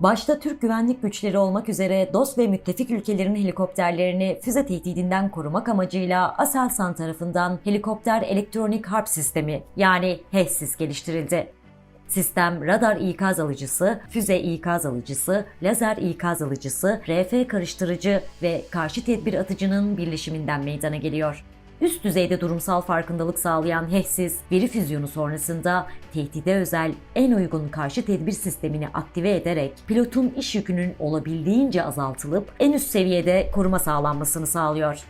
Başta Türk güvenlik güçleri olmak üzere dost ve müttefik ülkelerin helikopterlerini füze tehdidinden korumak amacıyla Aselsan tarafından helikopter elektronik harp sistemi yani HESSIS geliştirildi. Sistem radar ikaz alıcısı, füze ikaz alıcısı, lazer ikaz alıcısı, RF karıştırıcı ve karşı tedbir atıcının birleşiminden meydana geliyor. Üst düzeyde durumsal farkındalık sağlayan HESSIS, veri füzyonu sonrasında tehdide özel en uygun karşı tedbir sistemini aktive ederek pilotun iş yükünün olabildiğince azaltılıp en üst seviyede koruma sağlanmasını sağlıyor.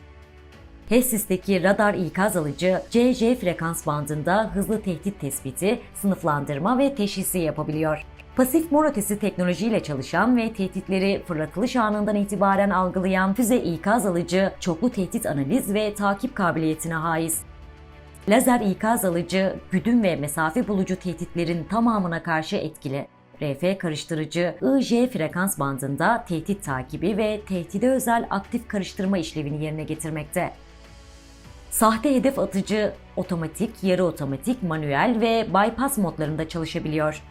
HESSIS'teki radar ikaz alıcı CJ frekans bandında hızlı tehdit tespiti, sınıflandırma ve teşhisi yapabiliyor. Pasif monotesi teknolojiyle çalışan ve tehditleri fırlatılış anından itibaren algılayan füze ikaz alıcı çoklu tehdit analiz ve takip kabiliyetine haiz. Lazer ikaz alıcı, güdüm ve mesafe bulucu tehditlerin tamamına karşı etkili. RF karıştırıcı IJ frekans bandında tehdit takibi ve tehdide özel aktif karıştırma işlevini yerine getirmekte. Sahte hedef atıcı otomatik, yarı otomatik, manuel ve bypass modlarında çalışabiliyor.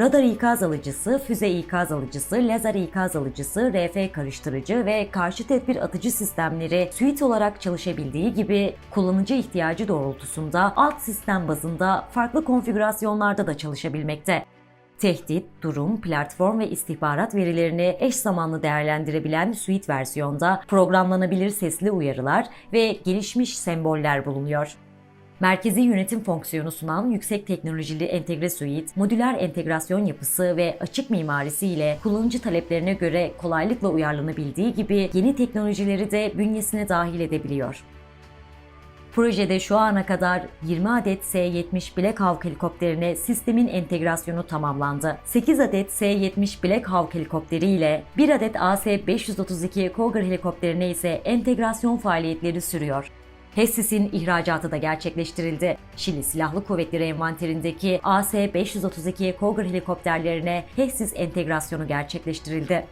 Radar ikaz alıcısı, füze ikaz alıcısı, lazer ikaz alıcısı, RF karıştırıcı ve karşı tedbir atıcı sistemleri suite olarak çalışabildiği gibi kullanıcı ihtiyacı doğrultusunda alt sistem bazında farklı konfigürasyonlarda da çalışabilmekte. Tehdit, durum, platform ve istihbarat verilerini eş zamanlı değerlendirebilen suite versiyonda programlanabilir sesli uyarılar ve gelişmiş semboller bulunuyor. Merkezi yönetim fonksiyonu sunan yüksek teknolojili entegre suite, modüler entegrasyon yapısı ve açık mimarisi ile kullanıcı taleplerine göre kolaylıkla uyarlanabildiği gibi yeni teknolojileri de bünyesine dahil edebiliyor. Projede şu ana kadar 20 adet S-70 Black Hawk helikopterine sistemin entegrasyonu tamamlandı. 8 adet S-70 Black Hawk helikopteri ile 1 adet AS-532 Cougar helikopterine ise entegrasyon faaliyetleri sürüyor. HESSIS'in ihracatı da gerçekleştirildi. Şili Silahlı Kuvvetleri envanterindeki AS-532 Cougar helikopterlerine HESSIS entegrasyonu gerçekleştirildi.